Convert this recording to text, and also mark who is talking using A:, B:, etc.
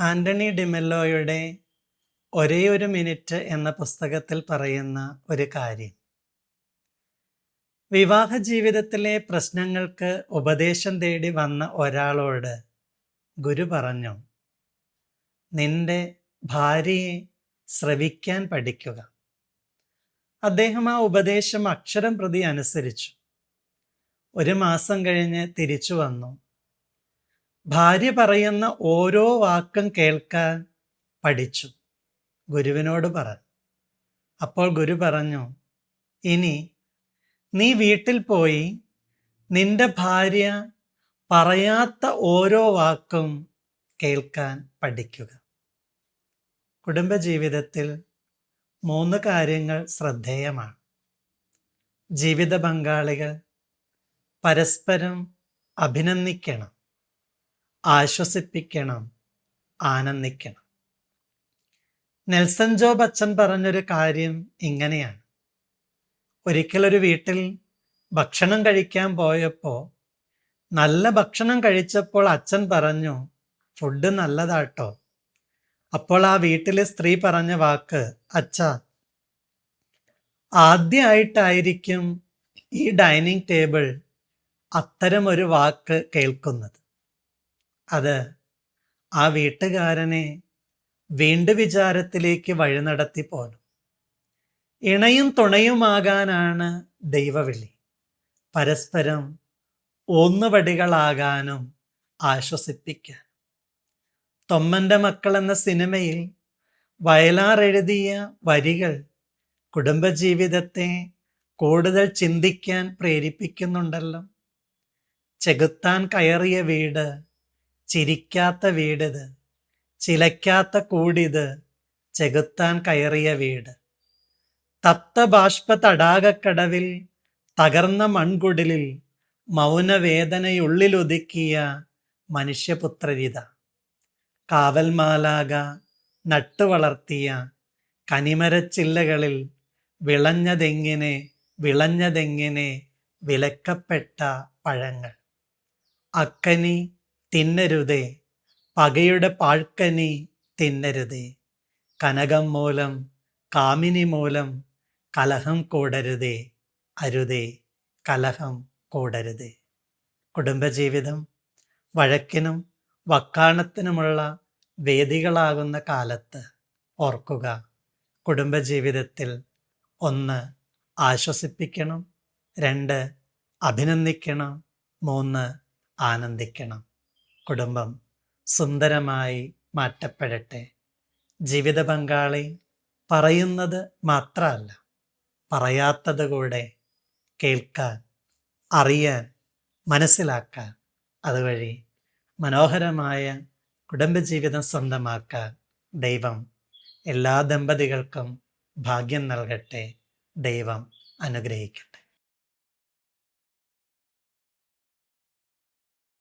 A: ആന്റണി ഡിമെല്ലോയുടെ ഒരേ ഒരു മിനിറ്റ് എന്ന പുസ്തകത്തിൽ പറയുന്ന ഒരു കാര്യം. വിവാഹ ജീവിതത്തിലെ പ്രശ്നങ്ങൾക്ക് ഉപദേശം തേടി വന്ന ഒരാളോട് ഗുരു പറഞ്ഞു നിന്റെ ഭാര്യയെ ശ്രവിക്കാൻ പഠിക്കുക. അദ്ദേഹം ആ ഉപദേശം അക്ഷരം പ്രതി അനുസരിച്ചു. ഒരു മാസം കഴിഞ്ഞ് തിരിച്ചു വന്നു. ഭാര്യ പറയുന്ന ഓരോ വാക്കും കേൾക്കാൻ പഠിച്ചു. ഗുരുവിനോട് പറഞ്ഞു അപ്പോൾ ഗുരു പറഞ്ഞു ഇനി നീ വീട്ടിൽ പോയി നിന്റെ ഭാര്യ പറയാത്ത ഓരോ വാക്കും കേൾക്കാൻ പഠിക്കുക. കുടുംബജീവിതത്തിൽ മൂന്ന് കാര്യങ്ങൾ ശ്രദ്ധേയമാണ്. ജീവിത പങ്കാളികൾ പരസ്പരം അഭിനന്ദിക്കണം. ആശ്വസിപ്പിക്കണം ആനന്ദിക്കണം. നെൽസൺ ജോ ബച്ചൻ പറഞ്ഞൊരു കാര്യം ഇങ്ങനെയാണ്. ഒരിക്കലൊരു വീട്ടിൽ ഭക്ഷണം കഴിക്കാൻ പോയപ്പോൾ നല്ല ഭക്ഷണം കഴിച്ചപ്പോൾ അച്ഛൻ പറഞ്ഞു ഫുഡ് നല്ലതാട്ടോ. അപ്പോൾ ആ വീട്ടിലെ സ്ത്രീ പറഞ്ഞ വാക്ക് അച്ഛ ആദ്യമായിട്ടായിരിക്കും ഈ ഡൈനിങ് ടേബിൾ അത്തരം ഒരു വാക്ക് കേൾക്കുന്നത്. അത് ആ വീട്ടുകാരനെ വീണ്ടു വിചാരത്തിലേക്ക് വഴി നടത്തി പോലും ഇണയും തുണയുമാകാനാണ് ദൈവവിളി. പരസ്പരം ഒന്നുവടികളാകാനും ആശ്വസിപ്പിക്കാൻ. തൊമ്മന്റെ മക്കൾ എന്ന സിനിമയിൽ വയലാർ എഴുതിയ വരികൾ കുടുംബജീവിതത്തെ കൂടുതൽ ചിന്തിക്കാൻ പ്രേരിപ്പിക്കുന്നുണ്ടല്ലോ. ചെകുത്താൻ കയറിയ വീട് ചിരിക്കാത്ത വീടിത് ചിലയ്ക്കാത്ത കൂടിത് ചെകുത്താൻ കയറിയ വീട്. തപ്ത ബാഷ്പ തടാകക്കടവിൽ തകർന്ന മൺകുടിലിൽ മൗനവേദനയുള്ളിലൊതുക്കിയ മനുഷ്യപുത്രരിത. കാവൽമാലാക നട്ടുവളർത്തിയ കനിമരച്ചില്ലകളിൽ വിളഞ്ഞതെങ്ങനെ വിളഞ്ഞതെങ്ങനെ വിലക്കപ്പെട്ട പഴങ്ങൾ. അക്കനി തിന്നരുതേ. പകയുടെ പാഴ്ക്കനി തിന്നരുതേ. കനകം മൂലം കാമിനി മൂലം കലഹം കൂടരുതേ. അരുതേ കലഹം കൂടരുതേ. കുടുംബജീവിതം വഴക്കിനും വക്കാണത്തിനുമുള്ള വേദികളാകുന്ന കാലത്ത് ഓർക്കുക. കുടുംബജീവിതത്തിൽ ഒന്ന് ആശ്വസിപ്പിക്കണം. രണ്ട് അഭിനന്ദിക്കണം. മൂന്ന് ആനന്ദിക്കണം. കുടുംബം സുന്ദരമായി മാറ്റപ്പെടട്ടെ. ജീവിത പങ്കാളി പറയുന്നത് മാത്രമല്ല പറയാത്തത് കൂടെ കേൾക്കാൻ അറിയാൻ മനസ്സിലാക്കാൻ അതുവഴി മനോഹരമായ കുടുംബജീവിതം സ്വന്തമാക്കാൻ ദൈവം എല്ലാ ദമ്പതികൾക്കും ഭാഗ്യം നൽകട്ടെ. ദൈവം അനുഗ്രഹിക്കും.